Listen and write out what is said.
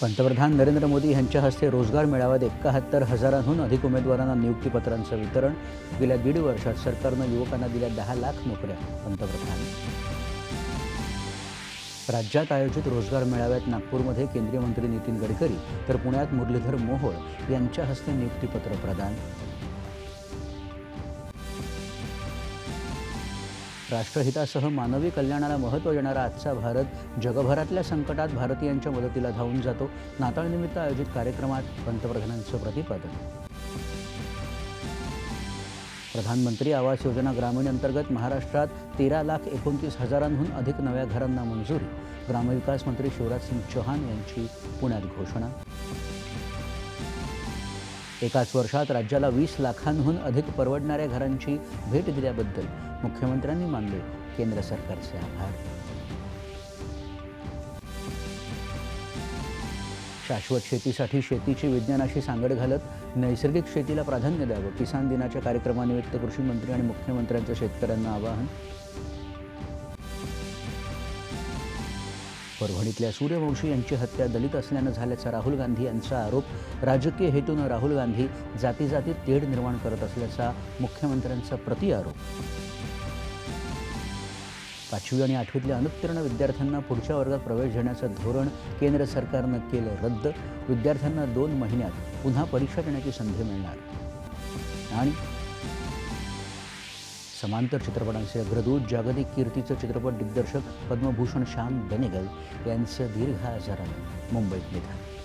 पंतप्रधान नरेंद्र मोदी यांच्या हस्ते रोजगार मेळाव्यात एकाहत्तर हजारांहून अधिक उमेदवारांना नियुक्तीपत्रांचं वितरण. गेल्या दीड वर्षात सरकारनं युवकांना दिल्या दहा लाख नोकऱ्या पंतप्रधान. राज्यात आयोजित रोजगार मेळाव्यात नागपूरमध्ये केंद्रीय मंत्री नितीन गडकरी तर पुण्यात मुरलीधर मोहोळ यांच्या हस्ते नियुक्तीपत्र प्रदान. राष्ट्रहितासह मानवी कल्याणाला महत्त्व देणारा आजचा भारत जगभरातल्या संकटात भारतीयांच्या मदतीला धावून जातो. नाताळनिमित्त आयोजित कार्यक्रमात पंतप्रधानांचं प्रतिपादन. प्रधानमंत्री आवास योजना ग्रामीण अंतर्गत महाराष्ट्रात तेरा लाख एकोणतीस हजारांहून अधिक नव्या घरांना मंजुरी. ग्रामविकास मंत्री शिवराज सिंग चौहान यांची पुण्यात घोषणा. एकाच वर्षात राज्याला वीस लाखांहून अधिक परवडणाऱ्या घरांची भेट दिल्याबद्दल मुख्यमंत्र्यांनी मानले केंद्र सरकारचे आभार. शाश्वत शेतीसाठी शेतीची विज्ञानाशी सांगड घालत नैसर्गिक शेतीला प्राधान्य द्यावं किसान दिनाच्या कार्यक्रमानिमित्त कृषी मंत्री आणि मुख्यमंत्र्यांचं शेतकऱ्यांना आवाहन. परभणीतल्या सूर्यवंशी यांची हत्या दलित असल्यानं झाल्याचा राहुल गांधी यांचा आरोप राजकीय हेतूनं राहुल गांधी जाती जातीत तेढ निर्माण करत असल्याचा मुख्यमंत्र्यांचा प्रतिआरोप पाचवी आणि आठवीतल्या अनुत्तीर्ण विद्यार्थ्यांना पुढच्या वर्गात प्रवेश घेण्याचं धोरण केंद्र सरकारनं केलं रद्द. विद्यार्थ्यांना दोन महिन्यात पुन्हा परीक्षा देण्याची संधी मिळणार. आणि समांतर चित्रपटांचे अग्रदूत जागतिक कीर्तीचं चित्रपट दिग्दर्शक पद्मभूषण श्याम बेनेगल यांचं दीर्घ आजारानं मुंबईत निधन.